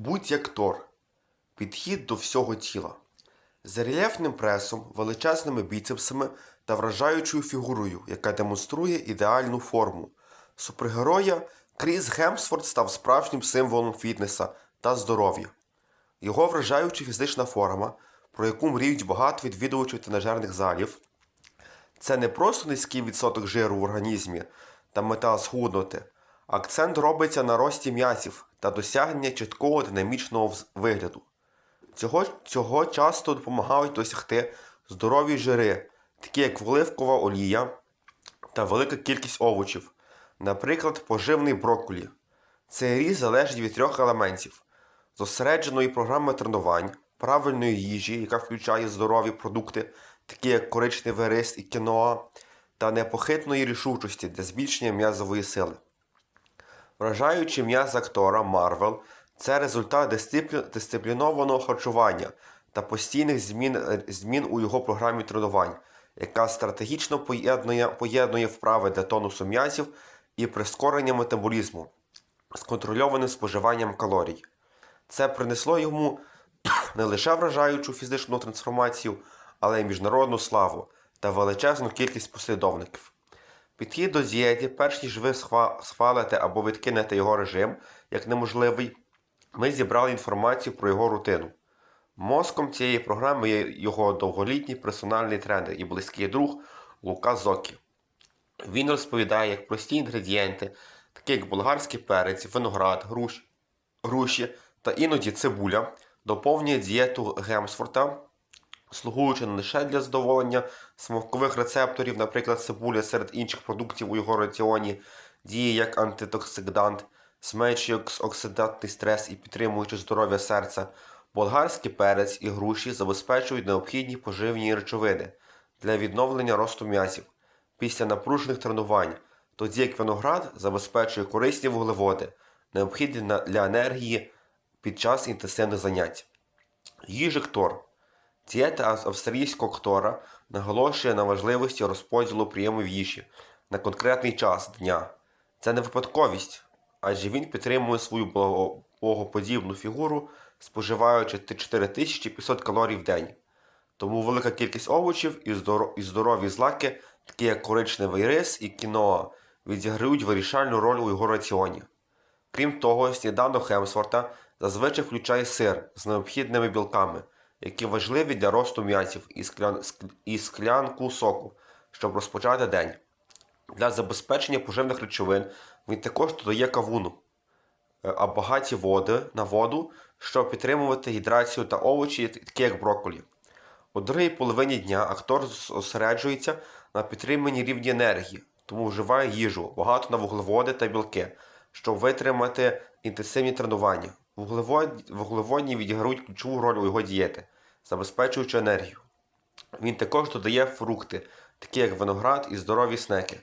Будь як Тор. Підхід до всього тіла. З рельєфним пресом, величезними біцепсами та вражаючою фігурою, яка демонструє ідеальну форму. Супергероя Кріс Гемсворт став справжнім символом фітнеса та здоров'я. Його вражаюча фізична форма, про яку мріють багато відвідувачів тренажерних залів, це не просто низький відсоток жиру в організмі та мета схуднути. Акцент робиться на рості м'язів та досягнення чіткого динамічного вигляду. Цього, цього часто допомагають досягти здорові жири, такі як оливкова олія та велика кількість овочів, наприклад, поживний брокколі. Цей ріст залежить від трьох елементів: зосередженої програми тренувань, правильної їжі, яка включає здорові продукти, такі як коричневий рис і кіноа, та непохитної рішучості для збільшення м'язової сили. Вражаючи м'яз актора Марвел це результат дисциплі- дисциплінованого харчування та постійних змін, е, змін у його програмі тренувань, яка стратегічно поєднує, поєднує вправи для тонусу м'язів і прискорення метаболізму з контрольованим споживанням калорій. Це принесло йому не лише вражаючу фізичну трансформацію, але й міжнародну славу та величезну кількість послідовників. Підхід до дієти, перш ніж ви схвалите або відкинете його режим як неможливий, ми зібрали інформацію про його рутину. Мозком цієї програми є його довголітній персональний тренер і близький друг Лука Зокі. Він розповідає, як прості інгредієнти, такі як болгарський перець, виноград, груш, груші та іноді цибуля, доповнює дієту Гемсворта, слугуючи не лише для задоволення смакових рецепторів, наприклад, цибуля серед інших продуктів у його раціоні, діє як антитоксикант, зменшує оксидантний стрес і підтримуючи здоров'я серця. Болгарський перець і груші забезпечують необхідні поживні речовини для відновлення росту м'язів після напружених тренувань, тоді як виноград забезпечує корисні вуглеводи, необхідні для енергії під час інтенсивних занять. Їжик Тор. Дієта ав- австралійського ктора наголошує на важливості розподілу прийомів їжі на конкретний час дня. Це не випадковість, адже він підтримує свою богоподібну фігуру, споживаючи 4500 калорій в день. Тому велика кількість овочів і здорові злаки, такі як коричневий рис і кіноа, відіграють вирішальну роль у його раціоні. Крім того, сніданок Хемсворта зазвичай включає сир з необхідними білками, які важливі для росту м'язів і, склян... і склянку соку, щоб розпочати день. Для забезпечення поживних речовин він також додає кавуну, е, а багаті води на воду, щоб підтримувати гідрацію та овочі, такі як брокколі. У другій половині дня актор зосереджується на підтриманні рівня енергії, тому вживає їжу, багато на вуглеводи та білки, щоб витримати інтенсивні тренування. Вуглеводні відіграють ключову роль у його дієти, забезпечуючи енергію. Він також додає фрукти, такі як виноград і здорові снеки,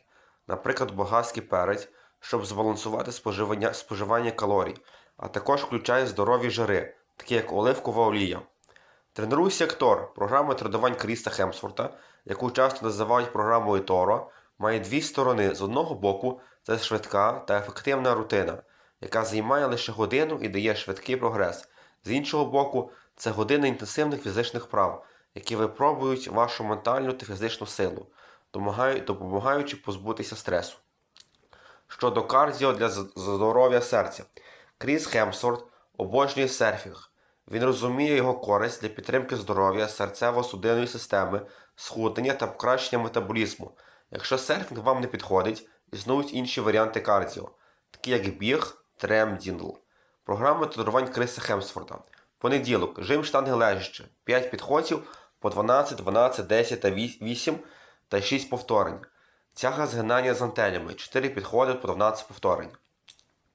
наприклад, болгарський перець, щоб збалансувати споживання, споживання калорій, а також включає здорові жири, такі як оливкова олія. Тренуйся як Тор. Програма тренувань Кріста Хемсворта, яку часто називають програмою Торо, має дві сторони. З одного боку, це швидка та ефективна рутина, яка займає лише годину і дає швидкий прогрес. З іншого боку, це години інтенсивних фізичних прав, які випробують вашу ментальну та фізичну силу, допомагаючи позбутися стресу. Щодо кардіо для здоров'я серця. Кріс Хемсворт обожнює серфінг. Він розуміє його користь для підтримки здоров'я серцево-судинної системи, схуднення та покращення метаболізму. Якщо серфінг вам не підходить, існують інші варіанти кардіо, такі як біг, тремдінгл. Програма тренувань Криса Хемсфорда. Понеділок. Жим штанги лежачи. 5 підходів по 12, 12, 10 та 8 та 6 повторень. Тяга згинання з гантелями. 4 підходи по 12 повторень.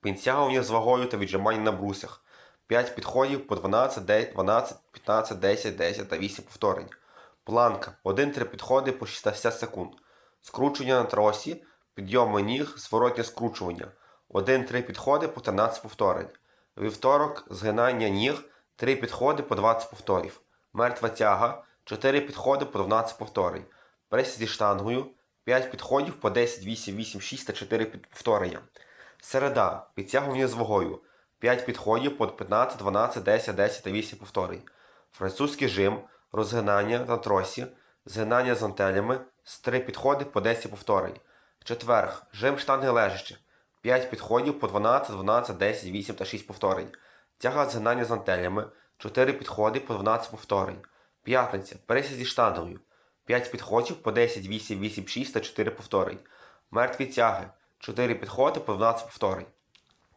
Підтягування з вагою та віджимання на брусях. 5 підходів по 12, 10, 12, 15, 10, 10 та 8 повторень. Планка. 1-3 підходи по 60 секунд. Скручування на тросі, підйоми ніг, зворотнє скручування. 1-3 підходи по 13 повторень. Вівторок згинання ніг, 3 підходи по 20 повторів. Мертва тяга, 4 підходи по 12 повторень. Прес зі штангою, 5 підходів по 10, 8, 8, 6 та 4 повторення. Середа. Підтягування з вагою. 5 підходів по 15, 12, 10, 10 та 8 повторень. Французький жим, розгинання на тросі, згинання з гантелями з 3 підходи по 10 повторень. Четверг. Жим штанги лежачи. 5 підходів по 12, 12, 10, 8 та 6 повторень. Тяга згинання з гантелями. 4 підходи по 12 повторень. П'ятниця. Пересід зі штангою. 5 підходів по 10, 8, 8, 6 та 4 повторень. Мертві тяги. 4 підходи по 12 повторень.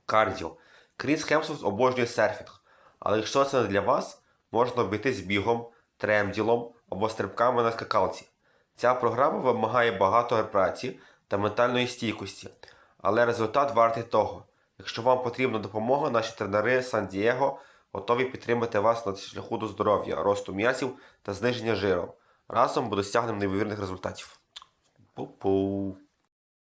Кардіо. Кріс Хемсворт обожнює серфінг. Але якщо це не для вас, можна обійтись бігом, тремділом або стрибками на скакалці. Ця програма вимагає багато праці та ментальної стійкості, але результат вартий того. Якщо вам потрібна допомога, наші тренери Сан-Дієго готові підтримати вас на шляху до здоров'я, росту м'язів та зниження жиру. Разом ми досягнемо неймовірних результатів. Пу-пу.